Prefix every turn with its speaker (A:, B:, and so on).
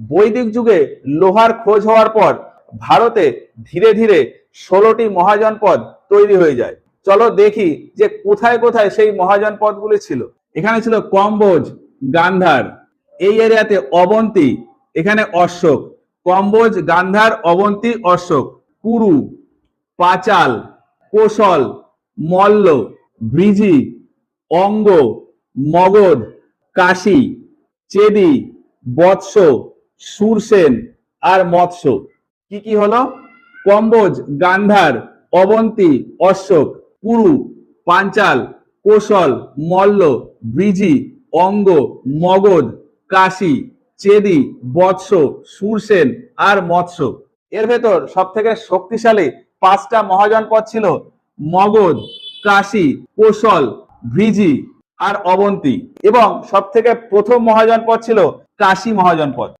A: বৈদিক যুগে লোহার খোঁজ হওয়ার পর ভারতে ধীরে ধীরে ষোলোটি মহাজনপদ তৈরি হয়ে যায়। চলো দেখি যে কোথায় কোথায় সেই মহাজনপদগুলি ছিল। এখানে ছিল কম্বোজ, গান্ধার, এই এরিয়াতে অবন্তী, এখানে অশোক। কম্বোজ, গান্ধার, অবন্তী, অশোক। কুরু, পাচাল, কোশল, মল্ল, ব্রিজি, অঙ্গ, মগধ, কাশী, চেদি, বৎস সুরসেন আর মৎস্য। কি কি হলো? কম্বোজ, গান্ধার, অবন্তী, অশোক কুরু পাঞ্চাল, কোশল, মল্ল, ব্রিজি, অঙ্গ, মগধ, কাশী, চেদি, বৎস, সুরসেন আর মৎস্য। এর ভেতর সব থেকে শক্তিশালী পাঁচটা মহাজনপদ ছিল মগধ, কাশী, কোশল ভ্রিজি আর অবন্তী। এবং সব থেকে প্রথম মহাজনপদ ছিল কাশী মহাজনপদ।